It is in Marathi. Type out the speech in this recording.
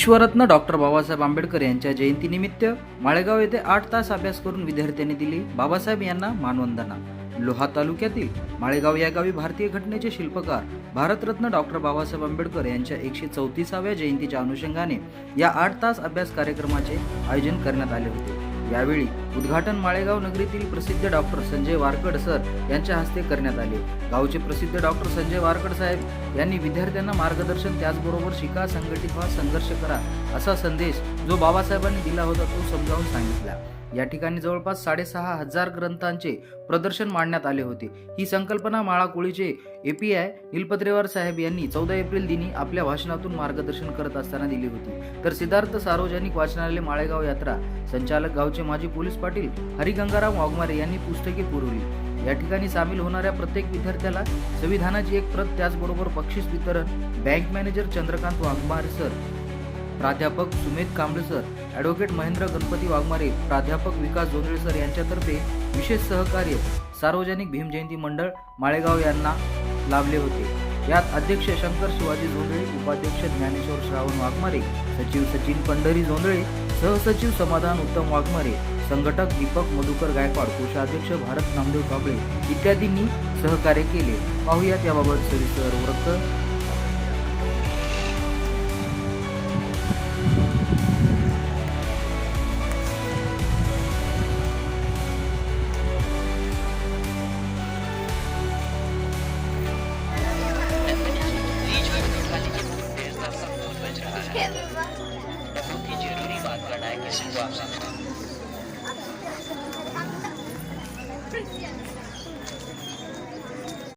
विश्वरत्न डॉक्टर बाबासाहेब आंबेडकर यांच्या जयंतीनिमित्त माळेगाव येथे आठ तास अभ्यास करून विद्यार्थ्यांनी दिली बाबासाहेब यांना मानवंदना. लोहा तालुक्यातील माळेगाव या गावी भारतीय घटनेचे शिल्पकार भारतरत्न डॉक्टर बाबासाहेब आंबेडकर यांच्या एकशे चौतीसाव्या जयंतीच्या अनुषंगाने या आठ तास अभ्यास कार्यक्रमाचे आयोजन करण्यात आले होते. यावेळी उद्घाटन माळेगाव नगरीतील प्रसिद्ध डॉक्टर संजय वारकड सर यांच्या हस्ते करण्यात आले. गावचे प्रसिद्ध डॉक्टर संजय वारकड साहेब यांनी विद्यार्थ्यांना मार्गदर्शन त्याचबरोबर शिका संघटित व्हा संघर्ष करा असा संदेश जो बाबासाहेबांनी दिला होता तो समजावून सांगितला. या ठिकाणी जवळपास साडेसहा हजार ग्रंथांचे प्रदर्शन मांडण्यात आले होते. ही संकल्पना माळाकोळीचे ए पी एपीआय निलपत्रेवार साहेब यांनी चौदा एप्रिल दिनी आपल्या भाषणातून मार्गदर्शन करत असताना दिली होती. तर सिद्धार्थ सार्वजनिक वाचनालय माळेगाव यात्रा संचालक गावचे माजी पोलीस पाटील हरिगंगाराम वाघमारे यांनी पुस्तके पुरवली. या ठिकाणी सामील होणाऱ्या प्रत्येक विद्यार्थ्याला संविधानाची एक प्रत त्याचबरोबर बक्षीस वितरण bank manager Chandrakant Waghmare sir प्राध्यापक सुमेध कांबळे सर ॲडव्होकेट महेंद्र गणपती वाघमारे प्राध्यापक विकास जोंधळे सर यांच्यातर्फे विशेष सहकार्य सार्वजनिक भीमजयंती मंडळ माळेगाव यांना लाभले होते. यात अध्यक्ष शंकर शिवाजी जोंधळे उपाध्यक्ष ज्ञानेश्वर श्रावण वाघमारे सचिव सचिन पंढरी जोंधळे सहसचिव समाधान उत्तम वाघमारे संघटक दीपक मधुकर गायकवाड कोषाध्यक्ष भारत नामदेव कांबळे इत्यादींनी सहकार्य केले. पाहुयात याबाबत सविस्तर वृत्त. जरूरी बात करना है किसी को आपसे 这是捡的啥这么多